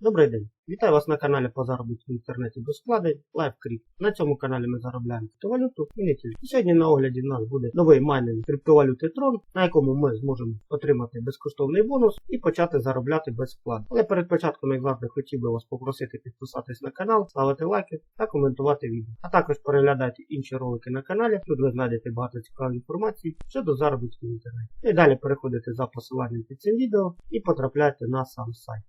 Добрий день! Вітаю вас на каналі по заробітку в інтернеті без вкладень LiveCrypt. На цьому каналі ми заробляємо криптовалюту і не тільки. Сьогодні на огляді в нас буде новий майнинг криптовалюти Tron, на якому ми зможемо отримати безкоштовний бонус і почати заробляти без вкладу. Але перед початком, як завжди, хотів би вас попросити підписатись на канал, ставити лайки та коментувати відео. А також переглядайте інші ролики на каналі. Тут ви знайдете багато цікавої інформації щодо заробітку в інтернеті. І далі переходите за посиланням під цим відео і потрапляєте на сам сайт.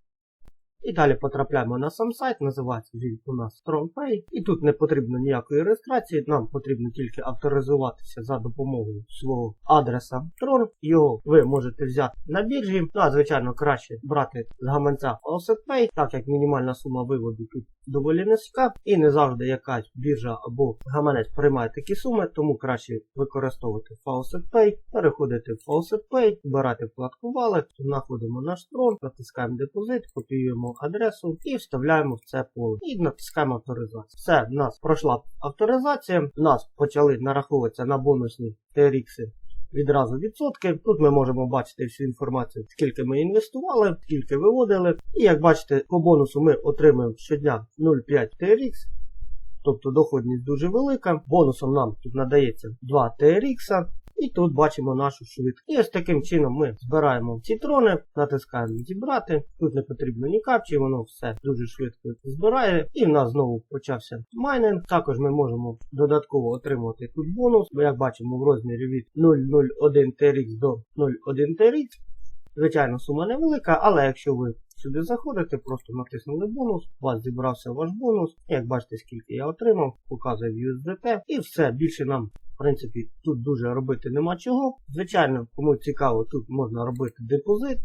І далі потрапляємо на сам сайт, називається він у нас StrongPay. І тут не потрібно ніякої реєстрації, нам потрібно тільки авторизуватися за допомогою свого адреса Tron. Його ви можете взяти на біржі. Ну, а звичайно, краще брати з гаманця FaucetPay, так як мінімальна сума виводу тут доволі низька. І не завжди якась біржа або гаманець приймає такі суми, тому краще використовувати FaucetPay. Переходите в FaucetPay, обирати вкладку Wallet, знаходимо наш Tron, натискаємо депозит, копіюємо адресу і вставляємо в це поле. І натискаємо авторизацію. Все, в нас пройшла авторизація. Нас почали нараховуватися на бонусні TRX відразу відсотки. Тут ми можемо бачити всю інформацію, скільки ми інвестували, скільки виводили. І як бачите, по бонусу ми отримуємо щодня 0,5 TRX. Тобто доходність дуже велика. Бонусом нам тут надається 2 TRX. І тут бачимо нашу швидкість. І ось таким чином ми збираємо ці трони, натискаємо зібрати. Тут не потрібно ні капчі, воно все дуже швидко збирає. І в нас знову почався майнинг. Також ми можемо додатково отримувати тут бонус. Бо як бачимо в розмірі від 0,01 TRX до 0,1 TRX. Звичайно, сума невелика, але якщо ви сюди заходите, просто натиснули бонус, у вас зібрався ваш бонус. Як бачите, скільки я отримав, показує USDT. І все, більше нам, принципі, тут дуже робити нема чого. Звичайно, кому цікаво, тут можна робити депозит.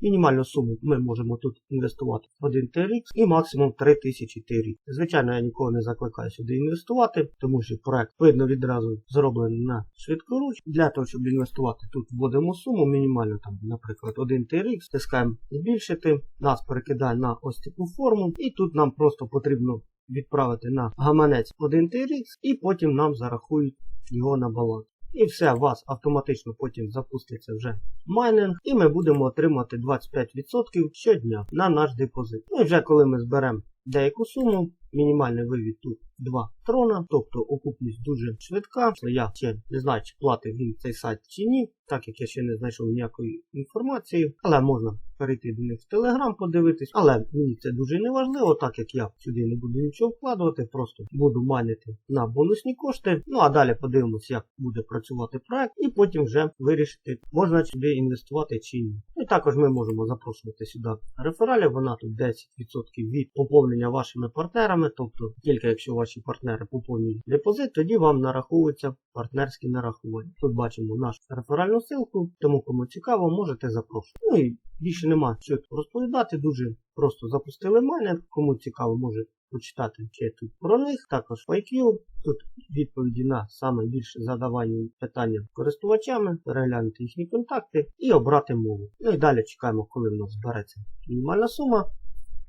Мінімальну суму ми можемо тут інвестувати в 1 TRX і максимум 3000 TRX. Звичайно, я нікого не закликаю сюди інвестувати, тому що проект видно відразу зроблений на швидкоруч. Для того, щоб інвестувати, тут вводимо суму, мінімально, там, наприклад, 1 TRX, тискаємо збільшити, нас перекидає на ось таку форму, і тут нам просто потрібно відправити на гаманець 1 TRX, і потім нам зарахують його на баланс. І все, у вас автоматично потім запуститься вже майнинг, і ми будемо отримати 25% щодня на наш депозит. Ну і вже коли ми зберемо деяку суму, мінімальний вивід тут 2 трона, тобто окупність дуже швидка. Я ще не знаю, чи платив він цей сайт чи ні, так як я ще не знайшов ніякої інформації, але можна перейти до них в Telegram, подивитись. Але мені це дуже не важливо, так як я сюди не буду нічого вкладувати, просто буду майнити на бонусні кошти. Ну а далі подивимось, як буде працювати проект, і потім вже вирішити, можна сюди інвестувати чи ні. Ну і також ми можемо запрошувати сюди рефералів, вона тут 10% від поповнення вашими партнерами, тобто тільки якщо ваші партнери поповнюють депозит, тоді вам нараховуються партнерські нарахування. Тут бачимо нашу реферальну ссылку, тому кому цікаво, можете запрошувати. Ну і більше нема що розповідати, дуже просто запустили майнинг, кому цікаво, може почитати ще тут про них, також FAQ. Тут відповіді на саме більше задавані питання користувачами, переглянути їхні контакти і обрати мову. Ну і далі чекаємо, коли в нас збереться мінімальна сума.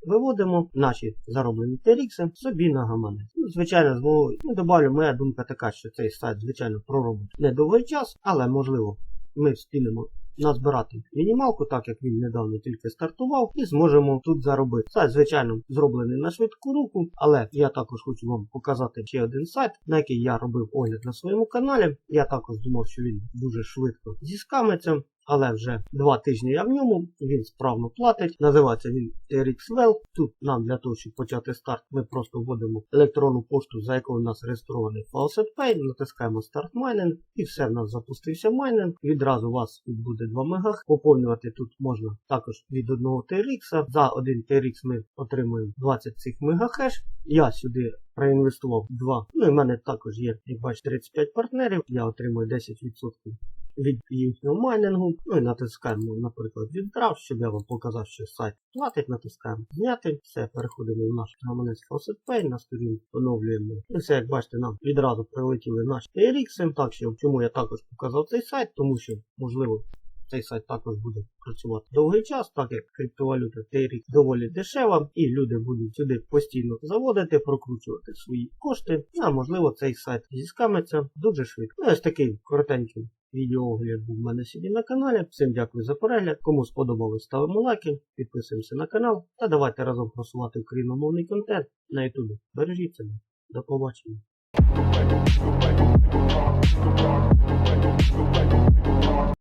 Виводимо наші зароблені TRX собі на гаманець. Ну, звичайно, знову ну, добавлю, моя думка така, що цей сайт, звичайно, проробить недовгий час, але можливо ми встигнемо назбирати мінімалку, так як він недавно тільки стартував, і зможемо тут заробити. Сайт, звичайно, зроблений на швидку руку, але я також хочу вам показати ще один сайт, на який я робив огляд на своєму каналі. Я також думав, що він дуже швидко зіскамиться. Але вже два тижні я в ньому, він справно платить. Називається він TRXWell. Тут нам для того, щоб почати старт, ми просто вводимо електронну пошту, за якою у нас реєстрований FaucetPay, натискаємо Start Mining і все, в нас запустився майнинг. Відразу у вас тут буде 2 МГ. Поповнювати тут можна також від 1 TRX. За 1 TRX ми отримуємо 20 цих мегахеш. Я сюди проінвестував 2. Ну і в мене також є, як бачите, 35 партнерів. Я отримую 10% від їхнього майнингу. Ну і натискаємо, наприклад, віддрав, щоб я вам показав, що сайт платить, натискаємо зняти. Все, переходимо в наш гаманець FaucetPay, на сторінку оновлюємо. І все, як бачите, нам відразу прилетіли наші TRX. Так що чому я також показав цей сайт, тому що, можливо, цей сайт також буде працювати довгий час, так як криптовалюта TRX доволі дешева, і люди будуть сюди постійно заводити, прокручувати свої кошти. А можливо цей сайт зіскамиться дуже швидко. Ну, ось такий коротенький відеоогляд був у мене сьогодні на каналі. Всім дякую за перегляд. Кому сподобалось, ставимо лайки, підписуємося на канал та давайте разом просувати україномовний контент на Ютубі. Бережіться. До побачення.